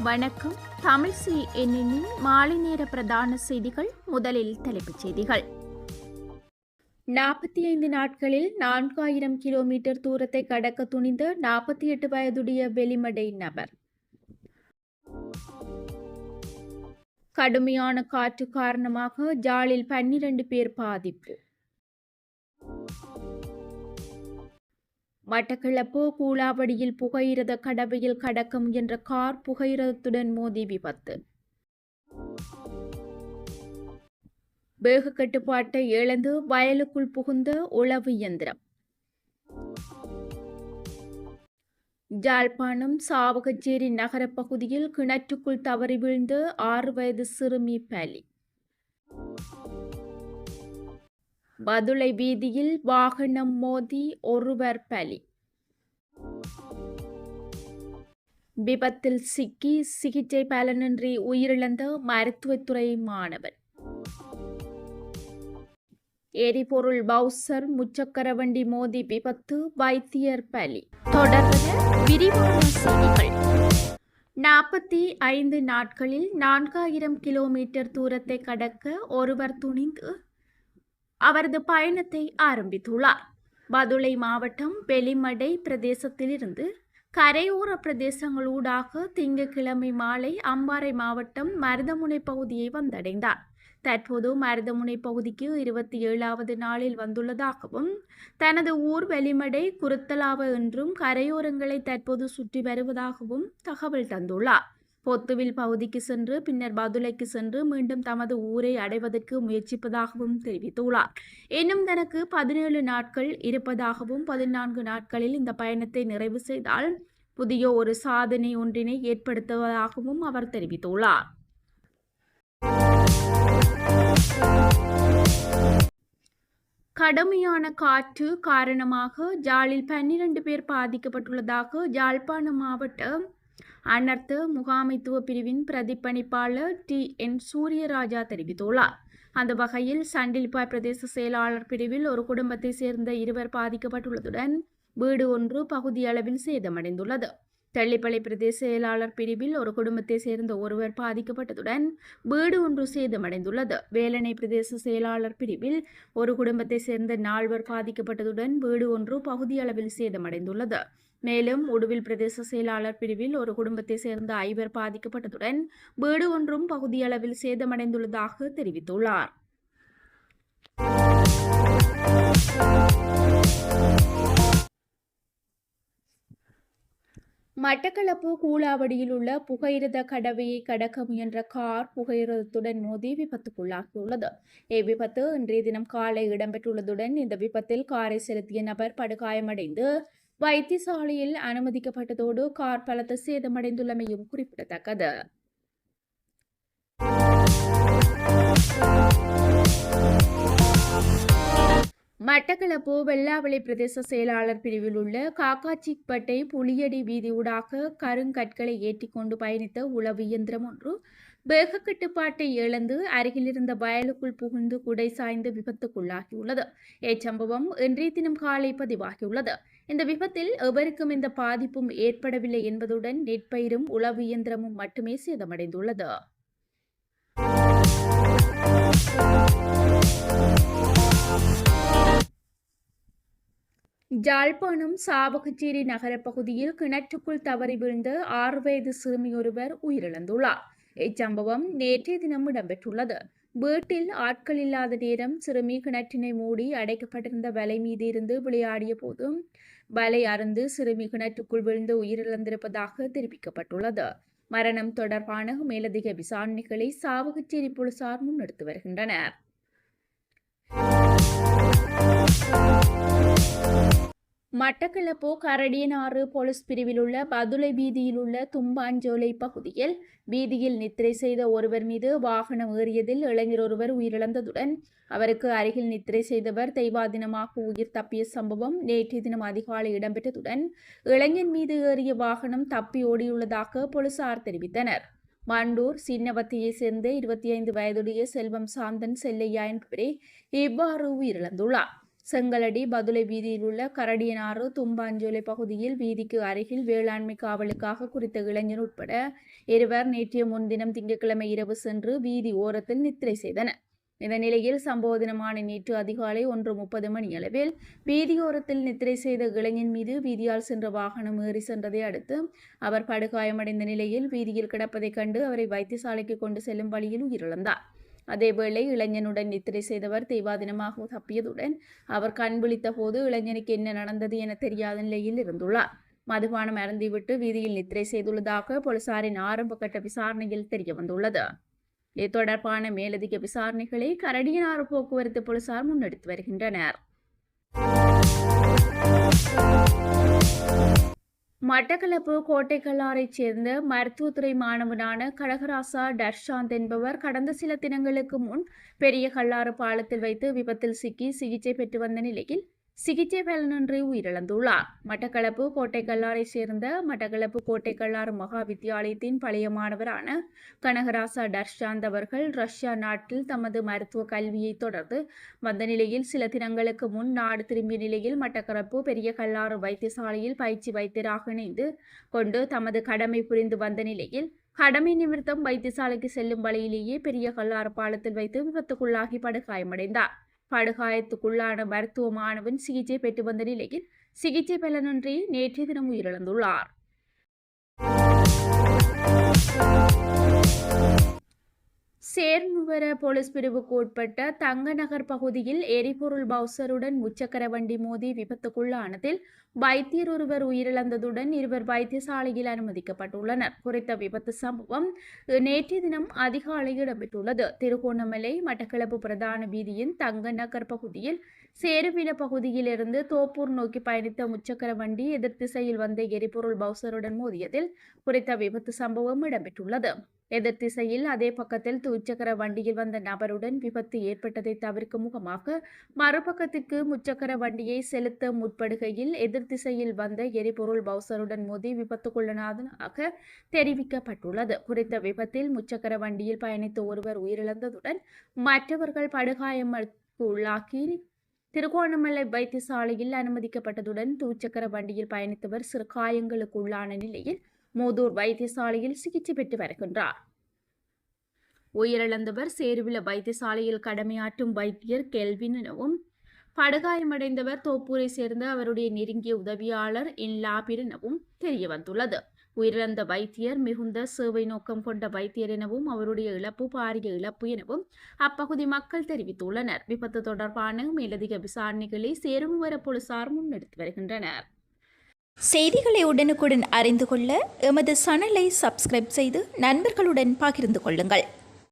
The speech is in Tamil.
வணக்கம். தமிழ் சி எண்ணின் மாலை நேர பிரதான செய்திகள் முதலில் தலைப்புச் செய்திகள். நாற்பத்தி ஐந்து நாட்களில் நான்காயிரம் கிலோமீட்டர் தூரத்தை கடக்க துணிந்த நாற்பத்தி எட்டு வயதுடைய வெளிமடை நபர். கடுமையான காற்று காரணமாக ஜாலில் பன்னிரண்டு பேர் பாதிப்பு. மட்டக்களப்பு கூலாவடியில் புகையிரத கடவையில் கடக்க முயன்ற கார் புகையிரதத்துடன் மோதி விபத்து. வேக கட்டுப்பாட்டை இழந்து வயலுக்குள் புகுந்த உளவு இயந்திரம். ஜாழ்ப்பாணம் சாவகச்சேரி நகரப் பகுதியில் கிணற்றுக்குள் தவறி விழுந்து ஆறு வயது சிறுமி பலி. பதுளை வீதியில் வாகனம் மோதி ஒருவர் பலி. விபத்தில் சிக்கி சிகிச்சை பலனின்றி உயிரிழந்த மருத்துவத்துறை மாணவர் எரிபொருள் பவுசர் முச்சக்கர வண்டி மோதி விபத்து வைத்தியர் பலி. தொடர்ந்து விரிவான செய்திகள். நாற்பத்தி ஐந்து நாட்களில் நான்காயிரம் கிலோமீட்டர் தூரத்தை கடக்க ஒருவர் துணிந்து அவரது பயணத்தை ஆரம்பித்துள்ளார். பதுளை மாவட்டம் பெலிமடை பிரதேசத்திலிருந்து கரையோர பிரதேசங்களூடாக திங்கட்கிழமை மாலை அம்பாறை மாவட்டம் மருதமுனை பகுதியை வந்தடைந்தார். தற்போது மருதமுனை பகுதிக்கு இருபத்தி ஏழாவது நாளில் வந்துள்ளதாகவும் தனது ஊர் வெளிமடை குருத்தலாவ என்றும் கரையோரங்களை தற்போது சுற்றி வருவதாகவும் தகவல் தந்துள்ளார். பொத்துவில் பகுதிக்கு சென்று பின்னர் பதுளைக்கு சென்று மீண்டும் தமது ஊரை அடைவதற்கு முயற்சிப்பதாகவும் தெரிவித்துள்ளார். இன்னும் தனக்கு பதினேழு நாட்கள் இருப்பதாகவும் பதினான்கு நாட்களில் இந்த பயணத்தை நிறைவு செய்தால் புதிய ஒரு சாதனை ஒன்றினை ஏற்படுத்துவதாகவும் அவர் தெரிவித்துள்ளார். கடுமையான காற்று காரணமாக ஜாலில் பன்னிரண்டு பேர் பாதிக்கப்பட்டுள்ளதாக ஜாழ்ப்பாணம் மாவட்ட அனர்த்த முகாமைத்துவ பிரிவின் பிரதிப்பணிப்பாளர் டி. என். சூரியராஜா தெரிவித்துள்ளார். அந்த வகையில் சண்டில்பாய் பிரதேச செயலாளர் பிரிவில் ஒரு குடும்பத்தை சேர்ந்த இருவர் பாதிக்கப்பட்டுள்ளதுடன் வீடு ஒன்று பகுதியளவில் சேதமடைந்துள்ளது. தெள்ளிப்பளை பிரதேச செயலாளர் பிரிவில் ஒரு குடும்பத்தை சேர்ந்த ஒருவர் பாதிக்கப்பட்டதுடன் வீடு ஒன்று சேதமடைந்துள்ளது. வேலனை பிரதேச செயலாளர் பிரிவில் ஒரு குடும்பத்தை சேர்ந்த நால்வர் பாதிக்கப்பட்டதுடன் வீடு ஒன்று பகுதியளவில் சேதமடைந்துள்ளது. மேலும் உடுவில் பிரதேச செயலாளர் பிரிவில் ஒரு குடும்பத்தை சேர்ந்த ஐவர் பாதிக்கப்பட்டதுடன் வீடு ஒன்றும் பகுதியளவில் சேதமடைந்துள்ளதாக தெரிவித்துள்ளார். மட்டக்களப்பு கூலாவடியில் உள்ள புகையிரத கடவையை கடக்க முயன்ற கார் புகையிரதத்துடன் மோதி விபத்துக்குள்ளாகியுள்ளது. இவ்விபத்து இன்றைய தினம் காலை இடம்பெற்றுள்ளதுடன் இந்த விபத்தில் காரை செலுத்திய நபர் படுகாயமடைந்து வைத்தியசாலையில் அனுமதிக்கப்பட்டதோடு கார் பலத்த சேதமடைந்துள்ளமையும் குறிப்பிடத்தக்கது. மட்டக்களப்பு வெள்ளாவளி பிரதேச செயலாளர் பிரிவில் உள்ள காக்காச்சிப்பட்டை புலியடி வீதியூடாக கருங்கற்களை ஏற்றிக்கொண்டு பயணித்த உளவு இயந்திரம் ஒன்று வேக கட்டுப்பாட்டை இழந்து அருகிலிருந்த வயலுக்குள் புகுந்து குடை சாய்ந்து விபத்துக்குள்ளாகியுள்ளது. இச்சம்பவம் இன்றைய தினம் காலை பதிவாகியுள்ளது. இந்த விபத்தில் எவருக்கும் இந்த பாதிப்பும் ஏற்படவில்லை என்பதுடன் நெற்பயிரும் உளவு இயந்திரமும் மட்டுமே சேதமடைந்துள்ளது. ஜாழ்ப்பாணம் சாவகச்சேரி நகரப் பகுதியில் கிணற்றுக்குள் தவறி விழுந்த ஆறு வயது சிறுமியொருவர் உயிரிழந்துள்ளார். இச்சம்பவம் நேற்றைய தினம் இடம்பெற்றுள்ளது. வீட்டில் ஆட்கள் இல்லாத நேரம் சிறுமி கிணற்றினை மூடி அடைக்கப்பட்டிருந்த வலை மீது இருந்து விளையாடிய போதும் வலை அருந்து சிறுமி கிணற்றுக்குள் விழுந்து உயிரிழந்திருப்பதாக தெரிவிக்கப்பட்டுள்ளது. மரணம் தொடர்பான மேலதிக விசாரணைகளை சாவகச்சேரி போலீசார் முன்னெடுத்து வருகின்றனர். மட்டக்களப்பு கரடியனாறு போலீஸ் பிரிவில் உள்ள பதுளை வீதியில் உள்ள தும்பாஞ்சோலை பகுதியில் வீதியில் நித்திரை செய்த ஒருவர் மீது வாகனம் ஏறியதில் இளைஞர் ஒருவர் உயிரிழந்ததுடன் அவருக்கு அருகில் நித்திரை செய்தவர் தெய்வாதினமாக உயிர் தப்பிய சம்பவம் நேற்றைய தினம் அதிகாலை இடம்பெற்றதுடன் இளைஞர் மீது ஏறிய வாகனம் தப்பி ஓடியுள்ளதாக போலீசார் தெரிவித்தனர். மண்டூர் சின்னவத்தியை சேர்ந்த இருபத்தி ஐந்து வயதுடைய செல்வம் சாந்தன் செல்லையா என்பவரே இவ்வாறு உயிரிழந்துள்ளார். செங்கலடி பதுளை வீதியில் உள்ள கரடியனாறு தும்பாஞ்சோலை பகுதியில் வீதிக்கு அருகில் வேளாண்மை காவலுக்காக குறித்த இளைஞர் உட்பட இருவர் நேற்றைய முன்தினம் திங்கட்கிழமை இரவு சென்று வீதி ஓரத்தில் நித்திரை செய்தனர். இந்த நிலையில் சம்பவ தினமான நேற்று அதிகாலை ஒன்று முப்பது மணி அளவில் வீதியோரத்தில் நித்திரை செய்த இளைஞன் மீது வீதியால் சென்ற வாகனம் ஏறி சென்றதை அடுத்து அவர் படுகாயமடைந்த நிலையில் வீதியில் கிடப்பதைக் கண்டு அவரை வைத்தியசாலைக்கு கொண்டு செல்லும் வழியில் உயிரிழந்தார். அதேவேளை இளைஞனுடன் நித்திரை செய்தவர் தெய்வாதினமாக தப்பியதுடன் அவர் கண் விழித்த போது இளைஞனுக்கு என்ன நடந்தது என தெரியாத நிலையில் இருந்துள்ளார். மதுபானம் அருந்திவிட்டு வீதியில் நித்திரை செய்துள்ளதாக போலீசாரின் ஆரம்ப கட்ட விசாரணையில் தெரிய வந்துள்ளது இது தொடர்பான மேலதிக விசாரணைகளை கரடியனாறு போக்குவரத்து போலீசார் முன்னெடுத்து வருகின்றனர். மட்டக்களப்பு கோட்டைக்கல்லாரைச் சேர்ந்த மருத்துவத்துறை மாணவனான கடகராசா டர்ஷாந்த் என்பவர் கடந்த சில தினங்களுக்கு முன் பெரிய கல்லாறு பாலத்தில் வைத்து விபத்தில் சிக்கி சிகிச்சை பெற்று வந்த நிலையில் சிகிச்சை பலனின்றி உயிரிழந்துள்ளார். மட்டக்களப்பு கோட்டைக்கல்லாரை சேர்ந்த மட்டக்களப்பு கோட்டைக்கல்லார் மகா வித்தியாலயத்தின் பழைய மாணவரான கனகராசா டர்ஷாந்த் அவர்கள் ரஷ்யா நாட்டில் தமது மருத்துவ கல்வியை தொடர்ந்து வந்த நிலையில் சில தினங்களுக்கு முன் நாடு திரும்பிய நிலையில் மட்டக்களப்பு பெரிய கல்லாறு வைத்தியசாலையில் பயிற்சி வைத்தியராக இணைந்து கொண்டு தமது கடமை புரிந்து வந்த நிலையில் கடமை நிமித்தம் வைத்தியசாலைக்கு செல்லும் வழியிலேயே பெரிய கல்லாறு பாலத்தில் வைத்து விபத்துக்குள்ளாகி படுகாயமடைந்தார். படுகாயத்துக்குள்ளான மருத்துவ மாணவன் சிகிச்சை பெற்று வந்த நிலையில் சிகிச்சை பலனின்றி நேற்றைய தினம் உயிரிழந்துள்ளார். சேர்முவர போலீஸ் பிரிவுக்கு உட்பட்ட தங்கநகர் பகுதியில் எரிபொருள் பவுசருடன் முச்சக்கர வண்டி மோதி விபத்துக்குள்ளானதில் வைத்தியர் ஒருவர் உயிரிழந்ததுடன் இருவர் வைத்தியசாலையில் அனுமதிக்கப்பட்டுள்ளனர். குறித்த விபத்து சம்பவம் நேற்றைய தினம் அதிகாலை இடம்பெற்றுள்ளது. திருகோணமலை மட்டக்களப்பு பிரதான வீதியின் தங்கநகர் பகுதியில் சேருவின பகுதியிலிருந்து தோப்பூர் நோக்கி பயணித்த முச்சக்கர வண்டி எதிர் திசையில் வந்த எரிபொருள் பவுசருடன் மோதியதில் குறித்த விபத்து சம்பவம் இடம்பெற்றுள்ளது. எதிர் திசையில் அதே பக்கத்தில் துச்சக்கர வண்டியில் வந்த நபருடன் விபத்து ஏற்பட்டதை தவிர்க்கும் முகமாக மறுபக்கத்திற்கு முச்சக்கர வண்டியை செலுத்த முற்படுகையில் எதிர் திசையில் வந்த எரிபொருள் பவுசருடன் மோதி விபத்துக்குள்ளனாக தெரிவிக்கப்பட்டுள்ளது. குறித்த விபத்தில் முச்சக்கர வண்டியில் பயணித்த ஒருவர் உயிரிழந்ததுடன் மற்றவர்கள் படுகாயமுக்கு உள்ளாக்கி திருகோணமலை வைத்தியசாலையில் அனுமதிக்கப்பட்டதுடன் தூச்சக்கர வண்டியில் பயணித்தவர் சிறு காயங்களுக்கு உள்ளான நிலையில் மூதூர் வைத்தியசாலையில் சிகிச்சை பெற்று வருகின்றார். உயிரிழந்தவர் சேருவில வைத்தியசாலையில் கடமையாற்றும் வைத்தியர் கெல்வின் எனவும் படுகாயமடைந்தவர் தோப்பூரை சேர்ந்த அவருடைய நெருங்கிய உதவியாளர் இன்லாபிர் எனவும் தெரிய வந்துள்ளது. உயிரிழந்த வைத்தியர் மிகுந்த சேவை நோக்கம் கொண்ட வைத்தியர் எனவும் அவருடைய இழப்பு பாரிய இழப்பு எனவும் அப்பகுதி மக்கள் தெரிவித்துள்ளனர். விபத்து தொடர்பான மேலதிக விசாரணைகளை சேருமுவர போலீசார் முன்னெடுத்து வருகின்றனர். செய்திகளை உடனுக்குடன் அறிந்து கொள்ள எமது சேனலை சப்ஸ்கிரைப் செய்து நண்பர்களுடன் பகிர்ந்து கொள்ளுங்கள்.